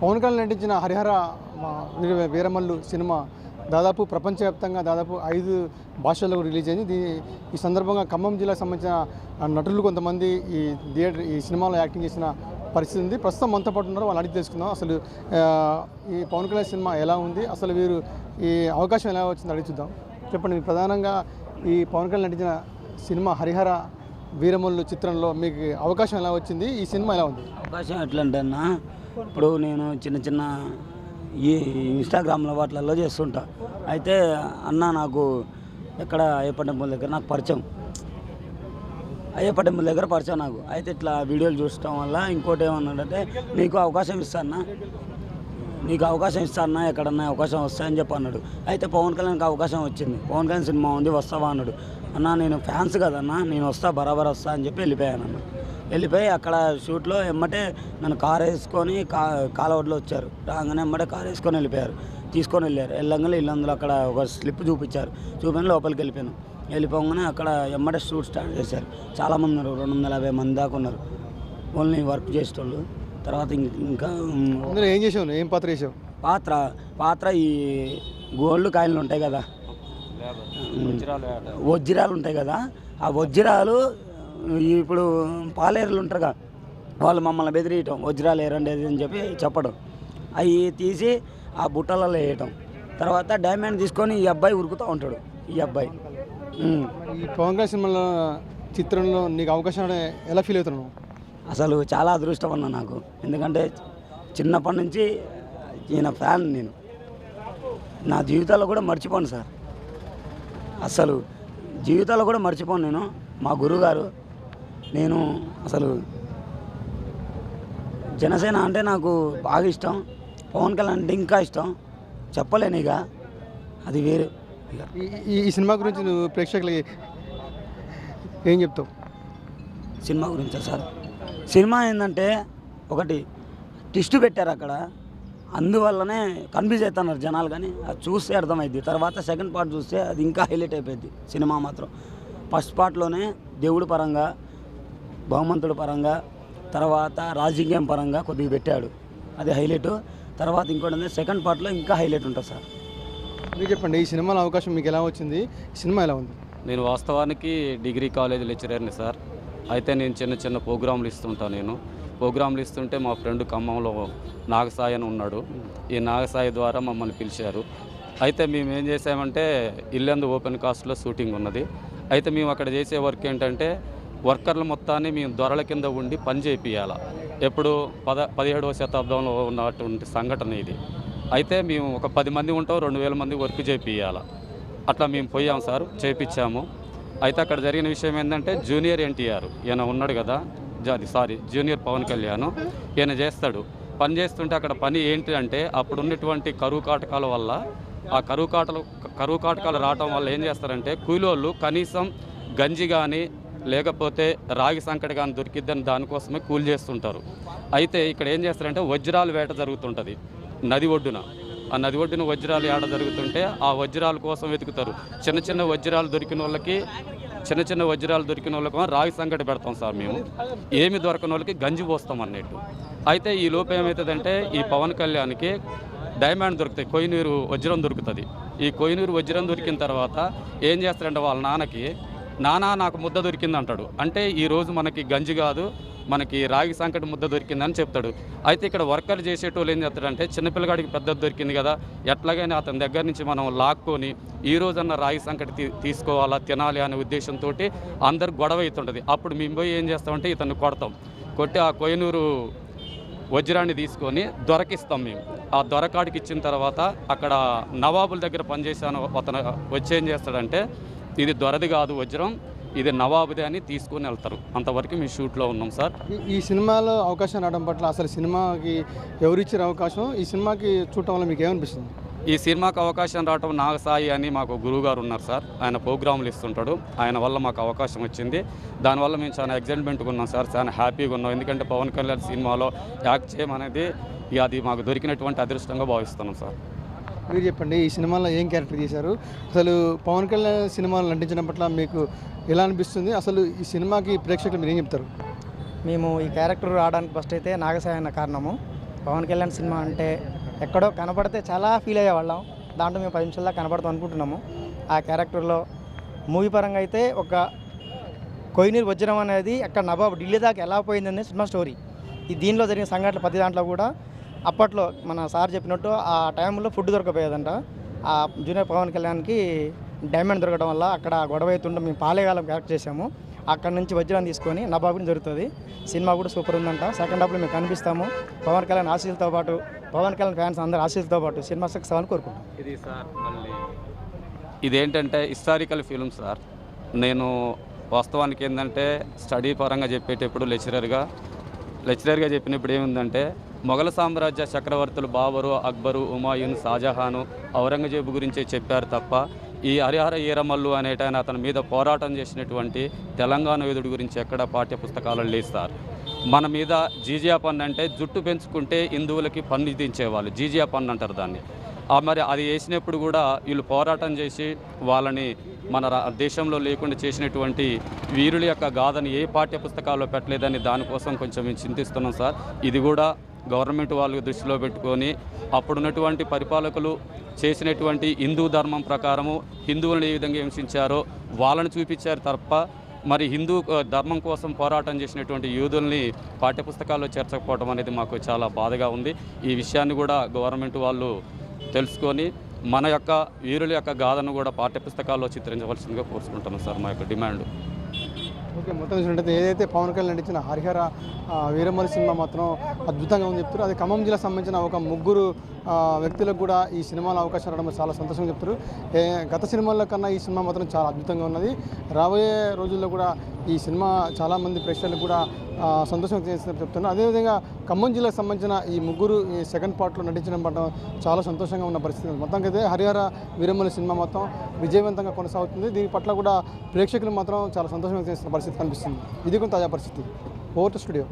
పవన్ కళ్యాణ్ నటించిన హరిహర వీరమల్లు సినిమా దాదాపు ప్రపంచవ్యాప్తంగా దాదాపు ఐదు భాషల్లో రిలీజ్ అయింది. దీని ఈ సందర్భంగా ఖమ్మం జిల్లాకు సంబంధించిన నటులు కొంతమంది ఈ థియేటర్ ఈ సినిమాలో యాక్టింగ్ చేసిన పరిస్థితి ఉంది. ప్రస్తుతం మనతో పాటు ఉన్నారు వాళ్ళు అడిగి తెలుసుకుందాం. అసలు ఈ పవన్ కళ్యాణ్ సినిమా ఎలా ఉంది? అసలు వీరు ఈ అవకాశం ఎలా వచ్చింది అడిగి చూద్దాం. చెప్పండి ప్రధానంగా ఈ పవన్ కళ్యాణ్ నటించిన సినిమా హరిహర వీరమల్లు చిత్రంలో మీకు అవకాశం ఎలా వచ్చింది? ఈ సినిమా ఎలా ఉంది? అవకాశం ఎట్లంటే ఇప్పుడు నేను చిన్న చిన్న ఈ ఇన్స్టాగ్రామ్లో వాటిలలో చేస్తుంటా. అయితే అన్న నాకు ఎక్కడ అయ్యప్ప టెంపుల్ దగ్గర నాకు పరిచయం. అయ్యప్ప టెంపుల్ దగ్గర పరిచయం నాకు. అయితే ఇట్లా వీడియోలు చూడటం వల్ల ఇంకోటి ఏమన్నాడంటే నీకు అవకాశం ఇస్తానా నీకు అవకాశం ఇస్తానా ఎక్కడన్నా అవకాశం వస్తాయని చెప్పి అన్నాడు. అయితే పవన్ కళ్యాణ్కి అవకాశం వచ్చింది. పవన్ కళ్యాణ్ సినిమా ఉంది వస్తావా అన్నాడు. అన్న నేను ఫ్యాన్స్ కదన్నా నేను వస్తా బరాబర్ వస్తా అని చెప్పి వెళ్ళిపోయాను అన్న. వెళ్ళిపోయి అక్కడ షూట్లో ఎమ్మటే నన్ను కార్ వేసుకొని కా కాలవడ్లో వచ్చారు. రాగానే ఎమ్మటే కార్ వేసుకొని వెళ్ళిపోయారు. తీసుకొని వెళ్ళారు. వెళ్ళంగానే ఇల్లందులో అక్కడ ఒక స్లిప్ చూపించారు. చూపించి లోపలికి వెళ్ళిపోయాను. వెళ్ళిపోగానే అక్కడ ఎమ్మటే షూట్ స్టార్ట్ చేశారు. చాలామంది ఉన్నారు. రెండు వందల యాభై మంది దాకా ఉన్నారు. ఓన్లీ వర్క్ చేసేటోళ్ళు. తర్వాత ఇంకా ఏం చేసావు? ఏం పాత్ర చేసావు పాత్ర పాత్ర ఈ గోల్డ్ కాయిన్లు ఉంటాయి కదా. వజ్రాలు ఉంటాయి కదా. ఆ వజ్రాలు ఇప్పుడు పాలేరులు ఉంటారుగా వాళ్ళు మమ్మల్ని బెదిరియటం వజ్రాలు ఏరండి అని చెప్పి చెప్పడం. అవి తీసి ఆ బుట్టలలో వేయటం. తర్వాత డైమండ్ తీసుకొని ఈ అబ్బాయి ఉరుకుతూ ఉంటాడు ఈ అబ్బాయి. ఈ పవన్ కళ్యాణ్ సినిమాలో చిత్రంలో నీకు అవకాశం ఎలా ఫీల్ అవుతున్నావు? అసలు చాలా అదృష్టం అన్న నాకు. ఎందుకంటే చిన్నప్పటి నుంచి ఈయన ఫ్యాన్ నేను. నా జీవితాల్లో కూడా మర్చిపోను సార్. అసలు జీవితాల్లో కూడా మర్చిపోను నేను. మా గురుగారు నేను అసలు జనసేన అంటే నాకు బాగా ఇష్టం. పవన్ కళ్యాణ్ అంటే ఇంకా ఇష్టం. చెప్పలేను ఇక. అది వేరు. ఈ- సినిమా గురించి నువ్వు ప్రేక్షకులకి ఏం చెప్తావు? సినిమా గురించా సార్? సినిమా ఏంటంటే ఒకటి ట్విస్ట్ పెట్టారు అక్కడ. అందువల్లనే కన్ఫ్యూజ్ అవుతున్నారు జనాలు కానీ అది చూస్తే అర్థమైంది తర్వాత సెకండ్ పార్ట్ చూస్తే అది ఇంకా హైలైట్ అయిపోయింది సినిమా మాత్రం. ఫస్ట్ పార్ట్లోనే దేవుడి పరంగా బహుమంతుడి పరంగా తర్వాత రాజకీయం పరంగా కొద్దిగా పెట్టాడు. అది హైలైట్. తర్వాత ఇంకోటి సెకండ్ పార్ట్లో ఇంకా హైలైట్ ఉంటుంది సార్. మీరు చెప్పండి ఈ సినిమాలో అవకాశం మీకు ఎలా వచ్చింది? ఈ సినిమా ఎలా ఉంది? నేను వాస్తవానికి డిగ్రీ కాలేజ్ లెక్చరర్ని సార్. అయితే నేను చిన్న చిన్న ప్రోగ్రాంలు ఇస్తుంటాను నేను. ప్రోగ్రాంలు ఇస్తుంటే మా ఫ్రెండ్ ఖమ్మంలో నాగసాయి అని ఉన్నాడు. ఈ నాగసాయి ద్వారా మమ్మల్ని పిలిచారు. అయితే మేము ఏం చేసామంటే ఇల్లందు ఓపెన్ కాస్ట్లో షూటింగ్ ఉన్నది. అయితే మేము అక్కడ చేసే వర్క్ ఏంటంటే వర్కర్ల మొత్తాన్ని మేము దొరల కింద ఉండి పని చేపియాల. ఎప్పుడు పద పదిహేడవ శతాబ్దంలో ఉన్నటువంటి సంఘటన ఇది. అయితే మేము ఒక పది మంది ఉంటాం రెండు వేల మంది వర్క్ చేపియాల. అట్లా మేము పోయాం సార్ చేపించాము అయితే అక్కడ జరిగిన విషయం ఏంటంటే జూనియర్ ఎన్టీఆర్ ఈయన ఉన్నాడు కదా అది సారీ జూనియర్ పవన్ కళ్యాణ్ ఈయన చేస్తాడు. పని చేస్తుంటే అక్కడ పని ఏంటి అంటే అప్పుడు ఉన్నటువంటి కరువు కాటకాల వల్ల ఆ కరువు కాటలు కరువు కాటకాలు రావటం వల్ల ఏం చేస్తారంటే కూలోళ్ళు కనీసం గంజి కానీ లేకపోతే రాగి సంకట కానీ దొరికిద్దని దానికోసమే కూల్ చేస్తుంటారు. అయితే ఇక్కడ ఏం చేస్తారంటే వజ్రాలు వేట జరుగుతుంటుంది నది ఒడ్డున. ఆ నది ఒడ్డున వజ్రాలు ఏడ జరుగుతుంటే ఆ వజ్రాల కోసం వెతుకుతారు. చిన్న చిన్న వజ్రాలు దొరికిన వాళ్ళకి చిన్న చిన్న వజ్రాలు దొరికిన వాళ్ళకి రాగి సంకటి పెడతాం సార్ మేము. ఏమి దొరకని వాళ్ళకి గంజి పోస్తాం అన్నట్టు. అయితే ఈ లోపు ఏమవుతుందంటే ఈ పవన్ కళ్యాణ్కి డైమండ్ దొరుకుతాయి కోయినూరు వజ్రం దొరుకుతుంది. ఈ కోయినూరు వజ్రం దొరికిన తర్వాత ఏం చేస్తారంటే వాళ్ళ నాన్నకి నానా నాకు ముద్ద దొరికింది అంటాడు అంటే ఈరోజు మనకి గంజి కాదు మనకి రాగి సంకటి ముద్ద దొరికిందని చెప్తాడు. అయితే ఇక్కడ వర్కర్ చేసేటోళ్ళు ఏం చేస్తాడంటే చిన్నపిల్లగాడికి పెద్ద దొరికింది కదా ఎట్లాగైనా అతని దగ్గర నుంచి మనం లాక్కొని ఈ రోజన్న రాగి సంకటి తీసుకోవాలా తినాలి అనే ఉద్దేశంతో అందరు గొడవ అవుతుంటుంది. అప్పుడు మేము పోయి ఏం చేస్తామంటే ఇతన్ని కొడతాం. కొట్టి ఆ కొయ్యనూరు వజ్రాన్ని తీసుకొని దొరకిస్తాం మేము. ఆ దొరకాడికి ఇచ్చిన తర్వాత అక్కడ నవాబుల దగ్గర పనిచేసాను అతను వచ్చి ఏం చేస్తాడంటే ఇది దొరది కాదు వజ్రం ఇది నవాబుదే అని తీసుకొని వెళ్తారు. అంతవరకు మేము షూట్లో ఉన్నాం సార్. ఈ- సినిమాలో అవకాశం రావడం పట్ల అసలు సినిమాకి ఎవరు ఇచ్చారు అవకాశం? ఈ సినిమాకి చూడటం వల్ల మీకు ఏమనిపిస్తుంది? ఈ సినిమాకి అవకాశం రావటం నాగసాయి అని మాకు గురువుగారు ఉన్నారు సార్. ఆయన ప్రోగ్రాములు ఇస్తుంటాడు. ఆయన వల్ల మాకు అవకాశం వచ్చింది. దానివల్ల మేము చాలా ఎగ్జైట్మెంట్గా ఉన్నాం సార్. చాలా హ్యాపీగా ఉన్నాం. ఎందుకంటే పవన్ కళ్యాణ్ సినిమాలో యాక్ట్ చేయమనేది అది మాకు దొరికినటువంటి అదృష్టంగా భావిస్తున్నాం సార్. మీరు చెప్పండి ఈ సినిమాలో ఏం క్యారెక్టర్ చేశారు అసలు పవన్ కళ్యాణ్ సినిమాలు నటించడం పట్ల మీకు ఎలా అనిపిస్తుంది? అసలు ఈ సినిమాకి ప్రేక్షకులు మీరు ఏం చెప్తారు? మేము ఈ క్యారెక్టర్ రావడానికి ఫస్ట్ అయితే నాగసాయి అన్న కారణము. పవన్ కళ్యాణ్ సినిమా అంటే ఎక్కడో కనపడితే చాలా ఫీల్ అయ్యేవాళ్ళం దాంట్లో మేము పది నిమిషాల్లో కనపడతాం అనుకుంటున్నాము. ఆ క్యారెక్టర్లో మూవీ పరంగా అయితే ఒక కొయినీరు వజ్రం అనేది అక్కడ నవాబు ఢిల్లీ దాకా ఎలా పోయిందనే సినిమా స్టోరీ ఈ దీనిలో జరిగిన సంఘటనలు ప్రతి దాంట్లో కూడా అప్పట్లో మన సార్ చెప్పినట్టు ఆ టైంలో ఫుడ్ దొరకపోయేదంట ఆ జూనియర్ పవన్ కళ్యాణ్కి డైమండ్ దొరకడం వల్ల అక్కడ గొడవ అవుతుంటే మేము పాలేగాలం క్యారెక్ట్ చేసాము అక్కడ నుంచి వజ్రాన్ని తీసుకొని నవాబుని జరుగుతుంది. సినిమా కూడా సూపర్ ఉందంట. సెకండ్ హాఫ్లో మేము కనిపిస్తాము. పవన్ కళ్యాణ్ ఆశీస్సులతో పాటు పవన్ కళ్యాణ్ ఫ్యాన్స్ అందరూ ఆశీస్సులతో పాటు సినిమా సక్సెస్ అవ్వాలని కోరుకుంటాం ఇది సార్ మళ్ళీ ఇదేంటంటే హిస్టారికల్ ఫిల్మ్ సార్. నేను వాస్తవానికి ఏంటంటే స్టడీ పరంగా చెప్పేటప్పుడు లెక్చరర్గా లెక్చరర్గా చెప్పినప్పుడు ఏముందంటే మొఘల సామ్రాజ్య చక్రవర్తులు బాబరు అక్బరు ఉమాయూన్ షాజహాను ఔరంగజేబు గురించే చెప్పారు తప్ప ఈ హరిహర ఈరమల్లు అనేటాయన అతని మీద పోరాటం చేసినటువంటి తెలంగాణ యోధుడి గురించి ఎక్కడ పాఠ్య పుస్తకాలు లేదు సార్. మన మీద జీజియా పన్ను అంటే జుట్టు పెంచుకుంటే హిందువులకి పన్ను విధించేవాళ్ళు జీజియా పన్ను అంటారు దాన్ని. ఆ మరి అది వేసినప్పుడు కూడా వీళ్ళు పోరాటం చేసి వాళ్ళని మన రా- దేశంలో లేకుండా చేసినటువంటి వీరుల యొక్క గాథని ఏ పాఠ్య పుస్తకాల్లో పెట్టలేదని దానికోసం కొంచెం మేము చింతిస్తున్నాం సార్. ఇది కూడా గవర్నమెంట్ వాళ్ళు దృష్టిలో పెట్టుకొని అప్పుడున్నటువంటి పరిపాలకులు చేసినటువంటి హిందూ ధర్మం ప్రకారము హిందువులను ఏ విధంగా హింసించారో వాళ్ళని చూపించారు తప్ప మరి హిందూ ధర్మం కోసం పోరాటం చేసినటువంటి యూదుల్ని పాఠ్యపుస్తకాల్లో చేర్చకపోవడం అనేది మాకు చాలా బాధగా ఉంది. ఈ విషయాన్ని కూడా గవర్నమెంట్ వాళ్ళు తెలుసుకొని మన యొక్క వీరుల యొక్క గాథను కూడా పాఠ్యపుస్తకాల్లో చిత్రించవలసిందిగా కోరుకుంటున్నాం సార్. మా యొక్క డిమాండ్. ఓకే మొత్తం చూసినట్టయితే ఏదైతే పవన్ కళ్యాణ్ ఇచ్చిన హరిహర ఆ, సినిమా మాత్రం అద్భుతంగా ఉంది చెప్తారు అది ఖమ్మం జిల్లా సంబంధించిన ఒక ముగ్గురు వ్యక్తులకు కూడా ఈ సినిమాలో అవకాశం రావడం చాలా సంతోషంగా చెప్తారు గత సినిమాల కన్నా ఈ సినిమా మాత్రం చాలా అద్భుతంగా ఉన్నది. రాబోయే రోజుల్లో కూడా ఈ సినిమా చాలామంది ప్రేక్షకులకు కూడా సంతోషం చేస్తున్నారు చెప్తున్నారు. అదేవిధంగా ఖమ్మం జిల్లాకు సంబంధించిన ఈ ముగ్గురు ఈ సెకండ్ పార్ట్లో నటించడం పట్ల చాలా సంతోషంగా ఉన్న పరిస్థితి మొత్తం మొత్తానికి అయితే హరిహర వీరమ్మల సినిమా మొత్తం విజయవంతంగా కొనసాగుతుంది. దీని పట్ల కూడా ప్రేక్షకులు మాత్రం చాలా సంతోషంగా చేస్తున్న పరిస్థితి కనిపిస్తుంది. ఇది కొంత తాజా పరిస్థితి. Over studio.